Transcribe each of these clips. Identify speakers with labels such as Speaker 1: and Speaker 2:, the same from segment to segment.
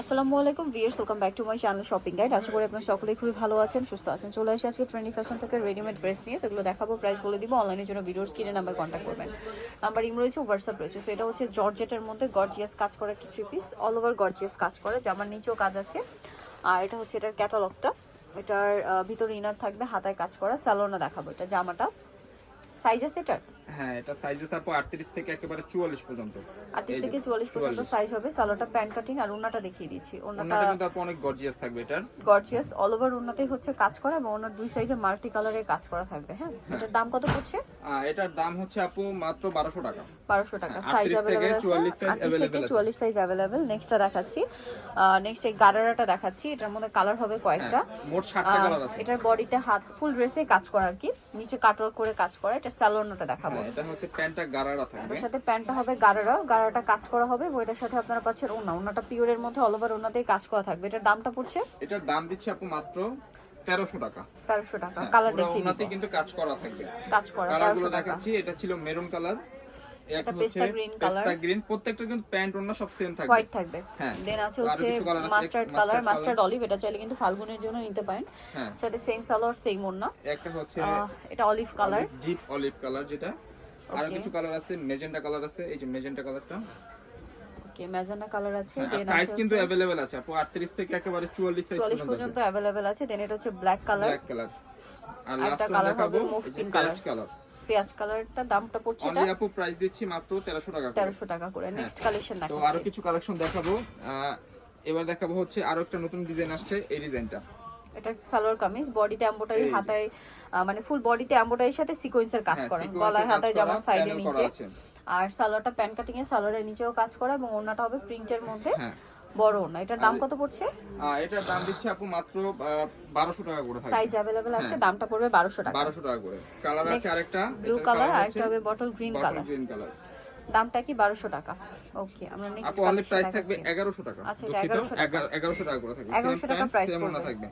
Speaker 1: আসসালামু আলাইকুম viewers welcome back to my channel shopping guide আশা করি আপনারা সকলেই খুবই ভালো আছেন, সুস্থ আছেন। চলে আসি আজকে ট্রেন্ডি ফ্যাশন থেকে রেডিমেড ড্রেস নিয়ে। এগুলো দেখাবো প্রাইস বলে দিব অনলাইনের জন্য ভিডিওর স্ক্রিনে নাম্বার কন্ট্যাক্ট করবেন। নাম্বার ইম রয়েছে হোয়াটসঅ্যাপ রয়েছে। সো এটা হচ্ছে জর্জেটের মধ্যে গর্জিয়াস কাজ করা একটা three piece all over gorgeous কাজ করে। জামার নিচেও কাজ আছে। আর এটা হচ্ছে এটার ক্যাটালগটা এটার ভিতরে ইনার থাকবে, হাতায় কাজ করা। স্যালোনা দেখাবো এটা জামাটা। সাইজ আছে এটার?
Speaker 2: হ্যাঁ এটা সাইজেস আপু 38 থেকে একেবারে 44 পর্যন্ত।
Speaker 1: আটত্রিশ
Speaker 2: এই যে,
Speaker 1: থেকে চুয়াল্লিশ পর্যন্ত সাইজ হবে। সালোটা প্যান্ট কাটিং আর ওনাটা দেখিয়ে দিচ্ছি। ওনাটা
Speaker 2: কিন্তু আপু অনেক গর্জিয়াস থাকবে এটার।
Speaker 1: গর্জিয়াস অল ওভার হচ্ছে কাজ করা এবং ওনার দুই সাইজে মাল্টি কালারে কাজ করা থাকবে হ্যাঁ? এটার দাম কত পড়ছে?
Speaker 2: এটার দাম হচ্ছে আপু মাত্র 1200 টাকা।
Speaker 1: বারোশো টাকা।
Speaker 2: হ্যাঁ,
Speaker 1: সাইজ
Speaker 2: 38 থেকে 44 size
Speaker 1: আছে থেকে
Speaker 2: available আছে।
Speaker 1: চুয়াল্লিশ সাইজ অ্যাভেলেবেল নেক্সটটা দেখাচ্ছি। নেক্সট এই গারারাটা দেখাচ্ছি। এটার মধ্যে কালার হবে কয়েকটা।
Speaker 2: হ্যাঁ, মোট 60টা কালার আছে।
Speaker 1: এটার বডিতে হাত ফুল ড্রেসে কাজ করা আর কি। নিচে কাটওয়ার করে কাজ করা। এটা স্যালোনাটা দেখাবো।
Speaker 2: হ্যাঁ, এটা হচ্ছে প্যান্টটা গারারা থাকবে।
Speaker 1: এটার সাথে প্যান্টটা হবে গারারা গারাটা কাজ করা হবে এবং এটার সাথে আপনারা পাচ্ছেন ওনা ওনাটা পিওরের মধ্যে অল ওভার ওনাতেই কাজ করা থাকবে। এটার দামটা পড়ছে?
Speaker 2: এটার দাম দিচ্ছে আপু মাত্র 1300 টাকা।
Speaker 1: তেরোশো টাকা।
Speaker 2: হ্যাঁ,
Speaker 1: কালার
Speaker 2: পুরো ওনাতে কিন্তু কাজ করা থাকবে।
Speaker 1: কাজ করা
Speaker 2: কালারগুলো দেখাচ্ছি এটা ছিল মেরুন কালার
Speaker 1: পেস্তা।
Speaker 2: পেস্তা গ্রিন প্রত্যেকটা কিন্তু প্যান্ট ওনা সব সেম থাকবে।
Speaker 1: হোয়াইট থাকবে।
Speaker 2: হ্যাঁ।
Speaker 1: দেন আছে হচ্ছে মাস্টার্ড কালার মাস্টার্ড অলিভ এটা চাইলে কিন্তু ফাল্গুনের জন্য নিতে পারেন।
Speaker 2: হ্যাঁ।
Speaker 1: সাথে সেম সালোয়ার সেম ওন্না
Speaker 2: একটা হচ্ছে
Speaker 1: এটা olive colour
Speaker 2: deep olive colour যেটা। আর
Speaker 1: Okay.
Speaker 2: কিছু কালার আছে মেজেন্টা কালার আছে এই যে মেজেন্টা কালারটা
Speaker 1: ওকে ম্যাজেন্ডা কালার আছে দেন
Speaker 2: সাইজ
Speaker 1: আছে
Speaker 2: কিন্তু अवेलेबल আছে আপু 38 থেকে একেবারে 44 সাইজ
Speaker 1: 44
Speaker 2: পর্যন্ত
Speaker 1: পর্যন্ত অ্যাভেলেবেল আছে দেন এটা হচ্ছে ব্ল্যাক কালার
Speaker 2: ব্ল্যাক কালার আর
Speaker 1: আরেকটা
Speaker 2: লাস্ট
Speaker 1: colour
Speaker 2: দেখাবো
Speaker 1: হবে mauve
Speaker 2: এই যে
Speaker 1: pink
Speaker 2: পেঁয়াজ
Speaker 1: colour।
Speaker 2: কালার
Speaker 1: পেঁয়াজ কালারটা দামটা পড়ছে এটা
Speaker 2: অনলি আপু প্রাইস দিচ্ছি মাত্র 1300 টাকা করে।
Speaker 1: তেরোশো টাকা করে নেক্সট কালেকশন
Speaker 2: তো আরো
Speaker 1: দেখাচ্ছি
Speaker 2: কিছু কালেকশন দেখাবো আহ, এবার দেখাবো হচ্ছে আরো একটা নতুন ডিজাইন আসছে এই ডিজাইনটা
Speaker 1: এটা সালোয়ার কামিজ বডিতে এমব্রয়ডারি হাতায় মানে ফুল বডিতে এমব্রয়ডারির সাথে সিকোয়েন্সের কাজ
Speaker 2: হ্যাঁ,
Speaker 1: করা।
Speaker 2: sequence
Speaker 1: গলায় হাতায় জামার সাইডে নিচে। আর সালোয়ারটা প্যান কাটিং এর সালোয়ারের নিচেও কাজ করা এবং ওড়নাটা হবে প্রিন্টের মধ্যে।
Speaker 2: হ্যাঁ।
Speaker 1: বড় ওড়না। এটার দাম কত পড়ছে?
Speaker 2: এটার দাম দিচ্ছি আপু মাত্র বারোশো টাকা করে
Speaker 1: সাইজ অ্যাভেলেবেল আছে দামটা পড়বে বারোশো টাকা।
Speaker 2: বারোশো টাকা করে। কালার আছে আরেকটা
Speaker 1: ব্লু কালার আর একটা হবে bottle green colour
Speaker 2: green colour
Speaker 1: দামটা কি বারোশো টাকা? ওকে আমরা নেক্সট
Speaker 2: আপু প্রাইস থাকবে টাকা।
Speaker 1: আচ্ছা, এটা
Speaker 2: দুঃখিত
Speaker 1: 1100 টাকা।
Speaker 2: টাকা করে থাকবে।
Speaker 1: 1100 টাকা
Speaker 2: সেম থাকবে।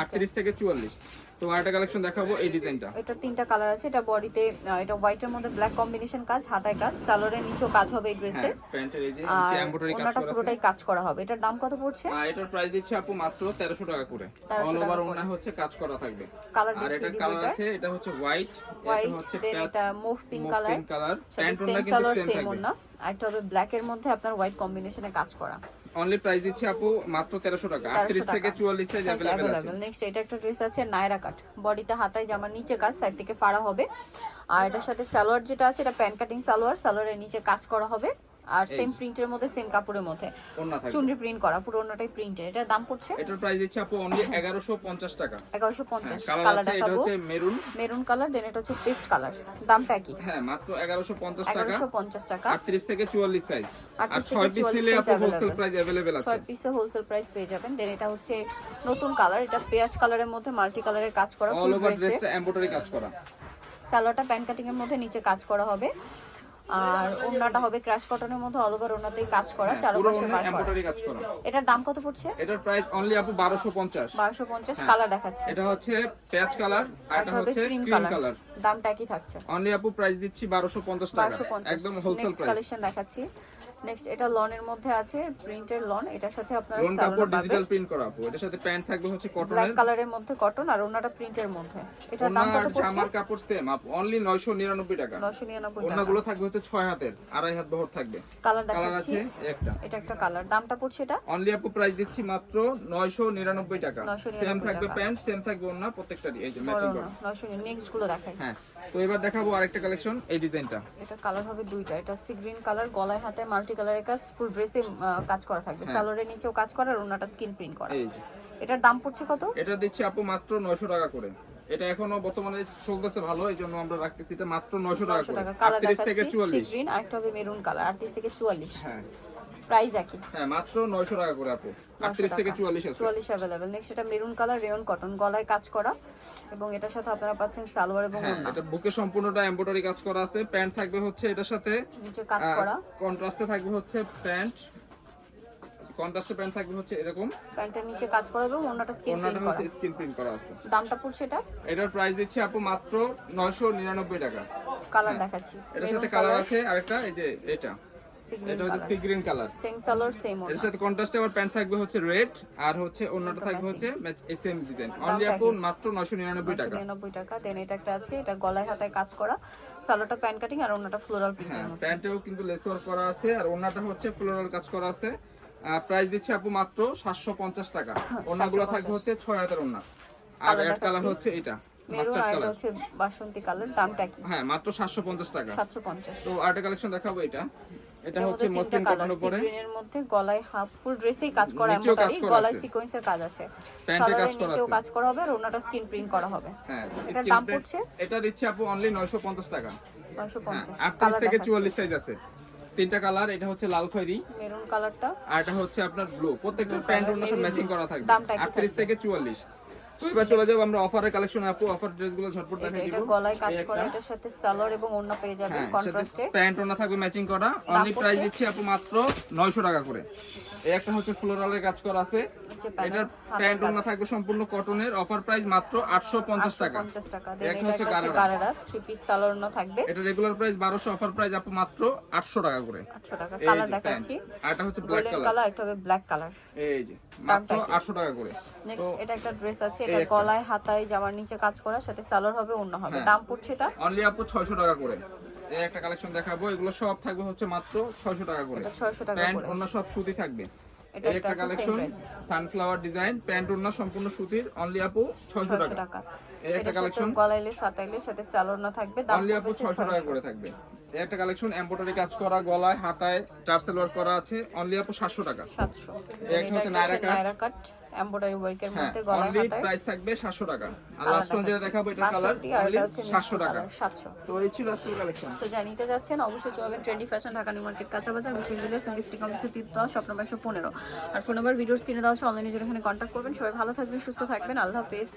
Speaker 2: আটত্রিশ থেকে চুয়াল্লিশ। তো আরেকটা কালেকশন দেখাবো এই ডিজাইনটা
Speaker 1: এটা তিনটা কালার আছে এটা বডিতে এটা হোয়াইটের মধ্যে ব্ল্যাক কম্বিনেশন কাজ হাতায় কাজ সালোয়ারের নিচেও কাজ হবে এই
Speaker 2: হ্যাঁ
Speaker 1: ড্রেসের
Speaker 2: প্যান্টের এই যে এমব্রয়ডারি কাজ করা
Speaker 1: পুরোটাই কাজ করা হবে। এটার দাম কত পড়ছে?
Speaker 2: এটার প্রাইস দিচ্ছি আপু মাত্র 1300 টাকা করে। অল ওভার ওনা হচ্ছে কাজ করা থাকবে।
Speaker 1: কালার
Speaker 2: আর এটা কালার আছে এটা হচ্ছে হোয়াইট
Speaker 1: হোয়াইট
Speaker 2: হচ্ছে
Speaker 1: এটা mauve
Speaker 2: pink colour
Speaker 1: pink
Speaker 2: colour
Speaker 1: pant
Speaker 2: ওনা কিন্তু সেম
Speaker 1: সেম
Speaker 2: থাকবে
Speaker 1: ওনা আর একটা হবে ব্ল্যাক এর মধ্যে আপনার হোয়াইট কম্বিনেশনে কাজ করা
Speaker 2: অনলি প্রাইস দিচ্ছি আপু মাত্র 1300 টাকা
Speaker 1: 1300
Speaker 2: 38 থেকে 44 সাইজ अवेलेबल আছে
Speaker 1: অ্যাভেলেবল নেক্সট এটা একটা ড্রেস আছে নায়রা কাট বডিটা হাতায় জামার নিচে কাজ সাইড থেকে ফাড়া হবে আর এটার সাথে সালোয়ার যেটা আছে এটা প্যান্ট কাটিং সালোয়ার সালোয়ারের নিচে কাজ করা হবে আর সেম প্রিন্টের মধ্যে সেম কাপড়ের মধ্যে
Speaker 2: ওনা থাকবে
Speaker 1: চুনরি প্রিন্ট করা পুরো ওনাটাই প্রিন্টের এটার দাম পড়ছে
Speaker 2: এটার প্রাইস দিচ্ছি আপু অনলি 1150 টাকা
Speaker 1: এগারোশো পঞ্চাশ
Speaker 2: কালার
Speaker 1: কালার
Speaker 2: আছে এটা
Speaker 1: দেখাবো
Speaker 2: হচ্ছে মেরুন
Speaker 1: মেরুন কালার দেন এটা হচ্ছে পেস্ট কালার দামটা কি
Speaker 2: হ্যাঁ মাত্র 1150 টাকা
Speaker 1: এগারোশো পঞ্চাশ টাকা
Speaker 2: 38 থেকে 44 সাইজ আর
Speaker 1: 38
Speaker 2: 6
Speaker 1: থেকে
Speaker 2: পিস
Speaker 1: 44
Speaker 2: নিলে আপু
Speaker 1: size
Speaker 2: wholesale
Speaker 1: available।
Speaker 2: Price available আছে
Speaker 1: ছয় পিসে হোলসেল প্রাইস পেয়ে যাবেন দেন এটা হচ্ছে নতুন কালার এটা পেঁয়াজ কালারের মধ্যে মাল্টি কালারের কাজ করা
Speaker 2: অল
Speaker 1: ফুল
Speaker 2: ওভার
Speaker 1: ড্রেসে
Speaker 2: ড্রেসটা এমব্রয়ডারি কাজ করা
Speaker 1: সালোয়ারটা প্যান কাটিং এর মধ্যে নিচে কাজ করা হবে আর ওনাটা হবে ক্র্যাশ কটনের মধ্যে অল ওভার ওড়নাতেই কাজ করা
Speaker 2: চালু
Speaker 1: চারো পাশে
Speaker 2: কাজ করা।
Speaker 1: এটার দাম কত পড়ছে?
Speaker 2: এটার প্রাইস অনলি আপু 1250
Speaker 1: বারোশো পঞ্চাশ
Speaker 2: হ্যাঁ।
Speaker 1: কালার দেখাচ্ছে।
Speaker 2: এটা হচ্ছে প্যাচ কালার আর এটা হচ্ছে
Speaker 1: ক্রিম কালার দামটা কি থাকছে।
Speaker 2: অনলি আপু প্রাইস দিচ্ছি 1250 টাকা। একদম হোলসেল
Speaker 1: নেক্সট
Speaker 2: প্রাইস
Speaker 1: কালেকশন দেখাচ্ছি। নেক্সট এটা লনের মধ্যে আছে প্রিন্টের লন এটার সাথে আপনারা
Speaker 2: লোন কাপড় ডিজিটাল প্রিন্ট করা আপু এটার সাথে প্যান্ট থাকবে হচ্ছে
Speaker 1: ব্ল্যাক
Speaker 2: কটনের
Speaker 1: কালারের মধ্যে কটন আর ওনাটা প্রিন্টের মধ্যে। এটার দাম কত পড়ছে?
Speaker 2: জামার কাপড় সেম আপু অনলি 999 টাকা।
Speaker 1: নশো নিরানব্বই টাকা।
Speaker 2: ওনাগুলো থাকবে হচ্ছে 6 হাতের আড়াই হাত বহর থাকবে।
Speaker 1: কালার
Speaker 2: কালার
Speaker 1: দেখাচ্ছি।
Speaker 2: আছে একটা।
Speaker 1: এটা একটা কালার দামটা পড়ছে এটা?
Speaker 2: অনলি আপু প্রাইস দিচ্ছি মাত্র 999 টাকা।
Speaker 1: 999
Speaker 2: সেম থাকবে প্যান্ট সেম থাকবে ওনা প্রত্যেকটারই এই যে ম্যাচিং করা।
Speaker 1: নশো নেক্সটগুলো দেখাই।
Speaker 2: হ্যাঁ তো এবার দেখাবো আরেকটা কালেকশন এই ডিজাইনটা
Speaker 1: এটা কালার হবে দুইটা এটা সি গ্রিন কালার গলায় হাতে মাল্টি কালারের কাজ ফুল ড্রেসে কাজ করা থাকবে। সালোয়ারের নিচেও কাজ করা আর ওনাটা স্কিন প্রিন্ট করা
Speaker 2: হ্যাঁ।
Speaker 1: এটার দাম পড়ছে কত?
Speaker 2: এটা দিচ্ছি আপু মাত্র 900 টাকা করে। এটা এখনও বর্তমানে চলতেছে ভালো এই জন্য আমরা রাখতেছি এটা মাত্র 900 টাকা করে।
Speaker 1: টাকা। কালার
Speaker 2: 38 থেকে
Speaker 1: দেখাচ্ছি সি
Speaker 2: 44
Speaker 1: গ্রিন আরেকটা হবে মেরুন কালার আটত্রিশ থেকে চুয়াল্লিশ।
Speaker 2: হ্যাঁ।
Speaker 1: প্রাইস একই।
Speaker 2: হ্যাঁ মাত্র 900 টাকা করে আপু। 38 থেকে 44 আছে।
Speaker 1: চুয়াল্লিশ অ্যাভেলেবেল নেক্সট এটা মেরুন কালার রেয়ন কটন গলায় কাজ করা। এবং এটার সাথে আপনারা পাচ্ছেন সালোয়ার এবং
Speaker 2: হ্যাঁ
Speaker 1: ওড়না।
Speaker 2: এটা বুকে সম্পূর্ণটা এমব্রয়ডারি কাজ করা আছে। প্যান্ট থাকবে হচ্ছে এটার সাথে
Speaker 1: নিচে কাজ করা।
Speaker 2: কন্ট্রাস্টে থাকবে হচ্ছে প্যান্ট কন্ট্রাস্টে প্যান্ট থাকবে হচ্ছে এরকম।
Speaker 1: প্যান্টের নিচে কাজ করা এবং ওড়নাটা স্কিন
Speaker 2: ওনাটা
Speaker 1: প্রিন্ট করা।
Speaker 2: হচ্ছে স্ক্রিন প্রিন্ট করা আছে।
Speaker 1: দামটা পড়ছে এটা?
Speaker 2: এটার প্রাইস দিচ্ছি আপু মাত্র 999 টাকা।
Speaker 1: কালার দেখাচ্ছি।
Speaker 2: এটার সাথে কালার আছে। আরেকটা এই যে এটা। এটা হচ্ছে sea green colour
Speaker 1: same salwar same
Speaker 2: এর সাথে কন্ট্রাস্টে আবার প্যান্ট থাকবে হচ্ছে রেড আর হচ্ছে অন্যটা থাকবে হচ্ছে সেম ডিজাইন অনলি আপু মাত্র 999 টাকা।
Speaker 1: নিরানব্বই টাকা। দেন এটা একটা আছে এটা গলায় হাতায় কাজ করা। সালোয়ারটা প্যান কাটিং আর অন্যটা ফ্লোরাল প্রিন্টের
Speaker 2: হ্যাঁ
Speaker 1: মধ্যে।
Speaker 2: প্যান্টেও কিন্তু লেস ওয়ার্ক করা আছে আর ওন্নাটা হচ্ছে ফ্লোরাল কাজ করা আছে। প্রাইস দিচ্ছে আপু মাত্র 750 টাকা। ওন্নাগুলো থাকবে হচ্ছে 6 হাতের ওন্না আর এক কালার হচ্ছে এটা
Speaker 1: বাসন্তী কালার দামটা কি?
Speaker 2: হ্যাঁ মাত্র 750 টাকা।
Speaker 1: সাতশো পঞ্চাশ।
Speaker 2: তো আর্ট কালেকশন দেখাবো এটা। এটা হচ্ছে মসলিন উপরে
Speaker 1: মধ্যে গলায় হাফ ফুল ড্রেসেই কাজ করা এমব্রয়ডারি গলায় সিকোয়েন্সের কাজ আছে।
Speaker 2: প্যান্টে কাজ করা আছে।
Speaker 1: কাজ করা হবে আর ওনাটা স্কিন প্রিন্ট করা হবে।
Speaker 2: হ্যাঁ
Speaker 1: এটার দাম পড়ছে?
Speaker 2: এটা দিচ্ছে আপু অনলি 950 টাকা।
Speaker 1: নয়শো
Speaker 2: হ্যাঁ
Speaker 1: পঞ্চাশ
Speaker 2: 38
Speaker 1: কালার
Speaker 2: থেকে
Speaker 1: দেখাচ্ছি।
Speaker 2: 44 সাইজ আছে। তিনটা কালার এটা হচ্ছে লাল খয়েরি।
Speaker 1: মেরুন কালারটা
Speaker 2: আর এটা হচ্ছে আপনার ব্লু প্রত্যেকটা প্যান্ট ওর সব ম্যাচিং করা থাকবে।
Speaker 1: দামটা
Speaker 2: 38 থেকে 44 তো এবার চলে যাব আমরা অফারের কালেকশন আপু অফার ড্রেসগুলো ঝটপট
Speaker 1: এটা
Speaker 2: দিব।
Speaker 1: এটা গলায় কাজ করা এটার সাথে সালোয়ার এবং ওড়না পেয়ে যাবেন
Speaker 2: হ্যাঁ
Speaker 1: কন্ট্রাস্টে
Speaker 2: প্যান্ট ওড়না থাকবে ম্যাচিং করা। অনলি? প্রাইস দিচ্ছি আপু মাত্র 900 টাকা করে। এই একটা হচ্ছে ফ্লোরালের কাজ করা আছে।
Speaker 1: হচ্ছে প্যানেল
Speaker 2: এটার প্যান্ট ওনা থাকবে সম্পূর্ণ কটনের অফার প্রাইস মাত্র 850 টাকা।
Speaker 1: টাকা। দেন এটা
Speaker 2: হচ্ছে গারারা।
Speaker 1: গারারা থ্রি পিস সালোয়ার ওড়না থাকবে।
Speaker 2: এটা রেগুলার প্রাইস 1200 অফার প্রাইস আপু মাত্র 800 টাকা করে।
Speaker 1: টাকা। কালার দেখাচ্ছি।
Speaker 2: এটা হচ্ছে ব্ল্যাক কালার
Speaker 1: কালার একটা হবে ব্ল্যাক কালার
Speaker 2: এই যে মাত্র 800 টাকা করে।
Speaker 1: নেক্সট এটা একটা ড্রেস আছে। এটা গলায় হাতায় জামার নিচে কাজ করা সাথে সালোয়ার হবে অন্য হবে।
Speaker 2: হ্যাঁ।
Speaker 1: দাম পড়ছে এটা?
Speaker 2: অনলি আপু 600 টাকা করে। একটা কালেকশন দেখাবো। এগুলো সব থাকবে হচ্ছে মাত্র 600 টাকা করে।
Speaker 1: এটা 600 টাকা
Speaker 2: প্যান্ট অন্য সব সুতি থাকবে।
Speaker 1: এটা একটা
Speaker 2: একটা
Speaker 1: আছে same collection
Speaker 2: sunflower design pant অন্য সম্পূর্ণ সুতির অনলি আপু 600 টাকা। এই একটা কালেকশন
Speaker 1: গলাইলে সাতাইলে সাথে সালোয়ার না থাকবে
Speaker 2: অনলি আপু
Speaker 1: পড়বে
Speaker 2: 600 টাকা করে থাকবে। এই একটা কালেকশন এমব্রয়ডারি কাজ করা গলায় হাতায় টার্সেল ওয়ার্ক করা আছে অনলি আপু 700 টাকা।
Speaker 1: সাতশো।
Speaker 2: এই একটা হচ্ছে নায়রা
Speaker 1: কাট এমব্রয়ডারি ওয়ার্কের
Speaker 2: হ্যাঁ
Speaker 1: মধ্যে
Speaker 2: অনলি
Speaker 1: হাতায়।
Speaker 2: প্রাইস থাকবে 700 টাকা। আর লাস্ট ওয়ান যেটা দেখাবো এটা কালার অনলি 700 টাকা।
Speaker 1: সাতশো।
Speaker 2: তো এই ছিল আজকের কালেকশন
Speaker 1: তো যাচ্ছেন অবশ্যই চলবেন trendy fashion Dhaka new market কাঁচাবাজার বিশেষ বিলে সঙ্গে স্টিক কমপ্লেক্সের তৃতীয় শপ নম্বর আর ফোন নাম্বার ভিডিওস কিনে দেওয়া আছে অনলাইনে জন্য এখানে কন্ট্যাক্ট করবেন। সবাই ভালো থাকবেন সুস্থ থাকবেন। আল্লাহ হাফেজ।